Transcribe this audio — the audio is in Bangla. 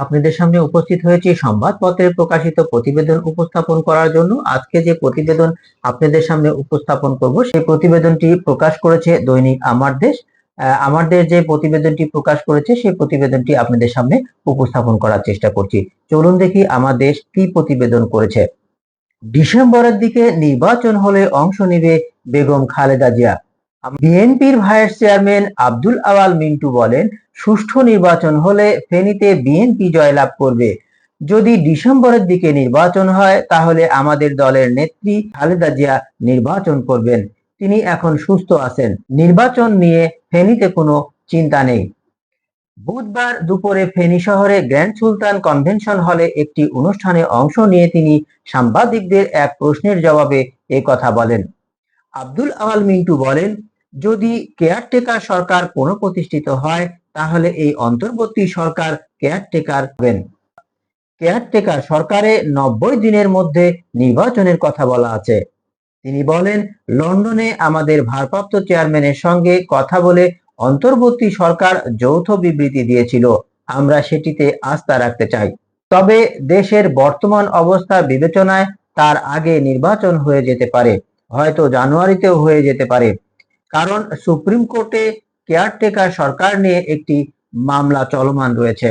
আপনাদের সামনে উপস্থিত হয়েছি সংবাদপত্রে প্রকাশিত প্রতিবেদন উপস্থাপন করার জন্য আজকে যে প্রতিবেদন আপনাদের সামনে উপস্থাপন করব, সেই প্রতিবেদনটি প্রকাশ করেছে দৈনিক আমার দেশ। দেশ যে প্রতিবেদনটি প্রকাশ করেছে, সেই প্রতিবেদনটি আপনাদের সামনে উপস্থাপন করার চেষ্টা করছি। চলুন দেখি আমার দেশ কি প্রতিবেদন করেছে। ডিসেম্বরের দিকে নির্বাচন হলে অংশ নেবে বেগম খালেদা জিয়া। বিএনপির ভাইস চেয়ারম্যান আব্দুল আওয়াল মিন্টু বলেন সুষ্ঠু নির্বাচন হলে ফেনীতে বিএনপি জয়লাভ করবে। যদি ডিসেম্বরের দিকে নির্বাচন হয়, তাহলে আমাদের দলের নেত্রী খালেদা জিয়া নির্বাচন করবেন। তিনি এখন সুস্থ আছেন। নির্বাচন নিয়ে ফেনীতে কোনো চিন্তা নেই। বুধবার দুপুরে ফেনী শহরে গ্র্যান্ড সুলতান কনভেনশন হলে একটি অনুষ্ঠানে অংশ নিয়ে তিনি সাংবাদিকদের এক প্রশ্নের জবাবে এ কথা বলেন। আব্দুল আওয়াল মিন্টু বলেন, যদি কেয়ারটেকার সরকার পুনঃপ্রতিষ্ঠিত হয় তাহলে এই অন্তর্বর্তী সরকার কেয়ারটেকার হবেন। কেয়ারটেকার সরকারে নব্বই দিনের মধ্যে নির্বাচনের কথা বলা আছে। তিনি বলেন, লন্ডনে আমাদের ভারপ্রাপ্ত চেয়ারম্যানের সঙ্গে কথা বলে অন্তর্বর্তী সরকার যৌথ বিবৃতি দিয়েছিল। আমরা সেটিতে আস্থা রাখতে চাই। তবে দেশের বর্তমান অবস্থা বিবেচনায় তার আগে নির্বাচন হয়ে যেতে পারে। হয়তো জানুয়ারিতেও হয়ে যেতে পারে। কারণ সুপ্রিম কোর্টে কেয়ারটেকার সরকার নিয়ে একটি মামলা চলমান রয়েছে।